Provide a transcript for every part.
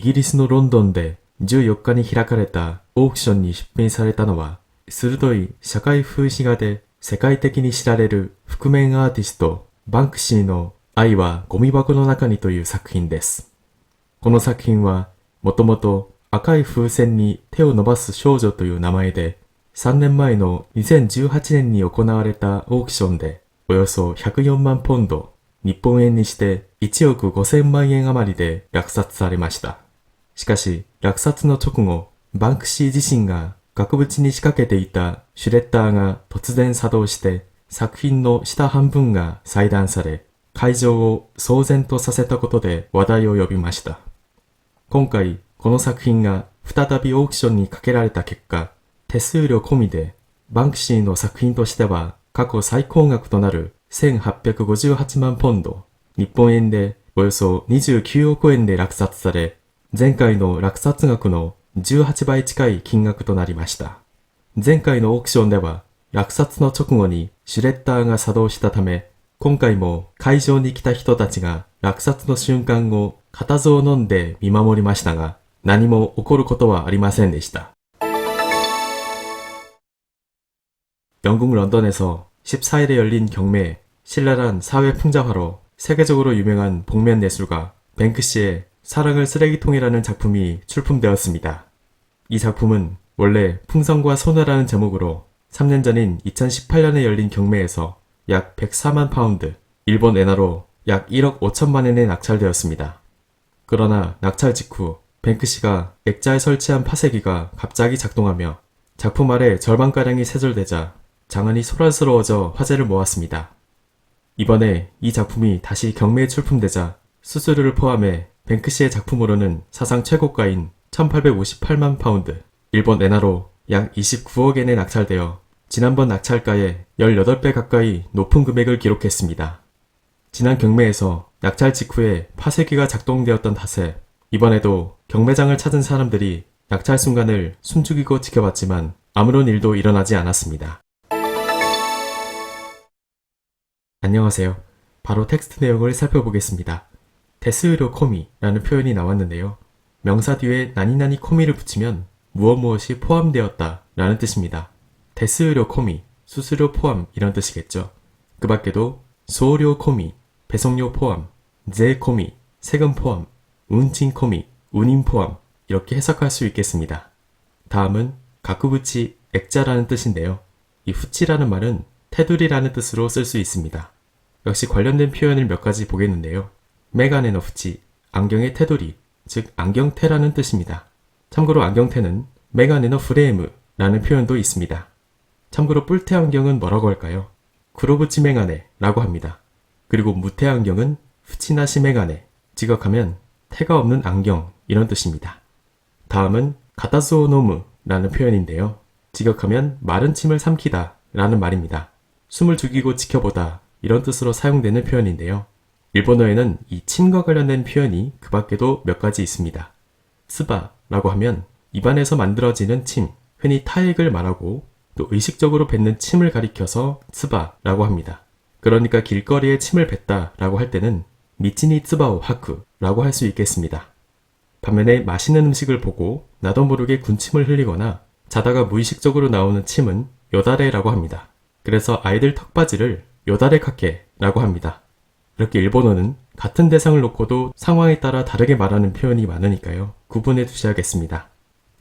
イギリスのロンドンで14日に開かれたオークションに出品されたのは、鋭い社会風刺画で世界的に知られる覆面アーティストバンクシーの愛はゴミ箱の中にという作品です。この作品は、もともと赤い風船に手を伸ばす少女という名前で、3年前の2018年に行われたオークションで、およそ104万ポンド、日本円にして1億5000万円余りで落札されました。しかし、落札の直後、バンクシー自身が額縁に仕掛けていたシュレッダーが突然作動して、作品の下半分が裁断され、会場を騒然とさせたことで話題を呼びました。今回、この作品が再びオークションにかけられた結果、手数料込みで、バンクシーの作品としては過去最高額となる1858万ポンド、日本円でおよそ29億円で落札され、前回の落札額の18倍近い金額となりました。前回のオークションでは落札の直後にシュレッダーが作動したため、今回も会場に来た人たちが落札の瞬間を固唾を飲んで見守りましたが、何も起こることはありませんでした。 영국 런던에서 14일에 열린 경매에 신랄한 사회 풍자화로 세계적으로 유명한 복면 예술가 뱅크시의 사랑을 쓰레기통이라는 작품이 출품되었습니다. 이 작품은 원래 풍성과 소녀라는 제목으로 3년 전인 2018년에 열린 경매에서 약 104만 파운드, 일본 엔화로 약 1억 5천만 엔에 낙찰되었습니다. 그러나 낙찰 직후 뱅크시가 액자에 설치한 파쇄기가 갑자기 작동하며 작품 아래 절반가량이 세절되자 장안이 소란스러워져 화제를 모았습니다. 이번에 이 작품이 다시 경매에 출품되자 수수료를 포함해 뱅크시의 작품으로는 사상 최고가인 1858만 파운드, 일본 엔화로 약 29억엔에 낙찰되어 지난번 낙찰가의 18배 가까이 높은 금액을 기록했습니다. 지난 경매에서 낙찰 직후에 파쇄기가 작동되었던 탓에 이번에도 경매장을 찾은 사람들이 낙찰 순간을 숨죽이고 지켜봤지만 아무런 일도 일어나지 않았습니다. 안녕하세요. 바로 텍스트 내용을 살펴보겠습니다. 데스의료 코미라는 표현이 나왔는데요. 명사 뒤에 나니나니 코미를 붙이면 무엇 무엇이 포함되었다 라는 뜻입니다. 데스의료 코미, 수수료 포함 이런 뜻이겠죠. 그 밖에도 소료 코미, 배송료 포함, 제 코미, 세금 포함, 운賃코미, 운임 포함 이렇게 해석할 수 있겠습니다. 다음은 가쿠부치 액자라는 뜻인데요. 이 후치라는 말은 테두리라는 뜻으로 쓸 수 있습니다. 역시 관련된 표현을 몇 가지 보겠는데요. 메가네 너 후치, 안경의 테두리, 즉 안경테라는 뜻입니다. 참고로 안경테는 메가네 너 프레임이라는 표현도 있습니다. 참고로 뿔테 안경은 뭐라고 할까요? 쿠로부치 메가네라고 합니다. 그리고 무테 안경은 후치나시 메가네, 직역하면 태가 없는 안경 이런 뜻입니다. 다음은 가타스오 노무라는 표현인데요. 직역하면 마른 침을 삼키다 라는 말입니다. 숨을 죽이고 지켜보다 이런 뜻으로 사용되는 표현인데요. 일본어에는 이 침과 관련된 표현이 그 밖에도 몇 가지 있습니다. 스바라고 하면 입안에서 만들어지는 침, 흔히 타액을 말하고 또 의식적으로 뱉는 침을 가리켜서 스바라고 합니다. 그러니까 길거리에 침을 뱉다라고 할 때는 미치니 츠바오 하쿠라고 할 수 있겠습니다. 반면에 맛있는 음식을 보고 나도 모르게 군침을 흘리거나 자다가 무의식적으로 나오는 침은 요다레라고 합니다. 그래서 아이들 턱받이를 요다레 카케라고 합니다. 이렇게 일본어는 같은 대상을 놓고도 상황에 따라 다르게 말하는 표현이 많으니까요. 구분해 두셔야겠습니다.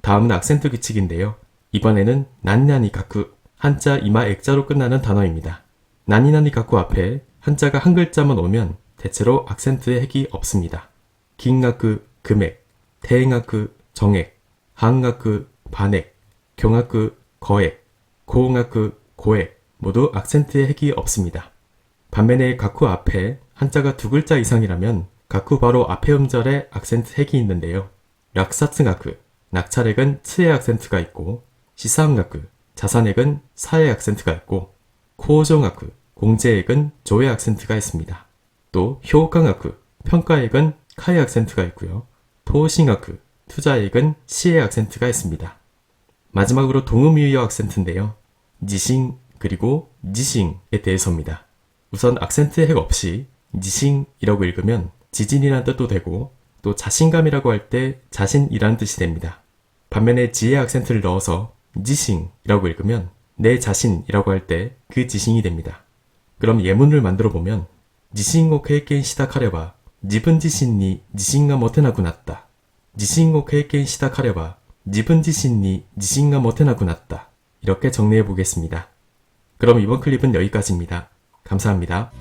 다음은 악센트 규칙인데요. 이번에는 난나니 가쿠 한자 이마 액자로 끝나는 단어입니다. 나니나니 가쿠 앞에 한자가 한 글자만 오면 대체로 악센트의 핵이 없습니다. 긴가쿠 금액, 대행가쿠 정액, 하응가쿠 반액, 경가쿠 거액, 고응가쿠 고액 모두 악센트의 핵이 없습니다. 반면에 가쿠 앞에 한자가 두 글자 이상이라면 가쿠 바로 앞에 음절에 악센트 핵이 있는데요. 락사츠가쿠, 낙찰액은 츠의 악센트가 있고 시사음가쿠, 자산액은 사의 악센트가 있고 코오종가쿠, 공제액은 조의 악센트가 있습니다. 또 효과가쿠, 평가액은 카의 악센트가 있고요. 토신가쿠, 투자액은 시의 악센트가 있습니다. 마지막으로 동음유의어 악센트인데요. 지싱 그리고 지싱에 대해서입니다. 우선 악센트 핵 없이 니싱이라고 읽으면 지진이란 뜻도 되고 또 자신감이라고 할 때 자신이란 뜻이 됩니다. 반면에 지의 악센트를 넣어서 니싱이라고 읽으면 내 자신이라고 할 때 그 지싱이 됩니다. 그럼 예문을 만들어 보면 지싱고 케이케인 시작하려봐 지분 지신이 지신가 못해나구 났다. 지신고 케이케인 시작하려봐 지분 지신이 지신가 못해나구 났다. 이렇게 정리해 보겠습니다. 그럼 이번 클립은 여기까지입니다. 감사합니다.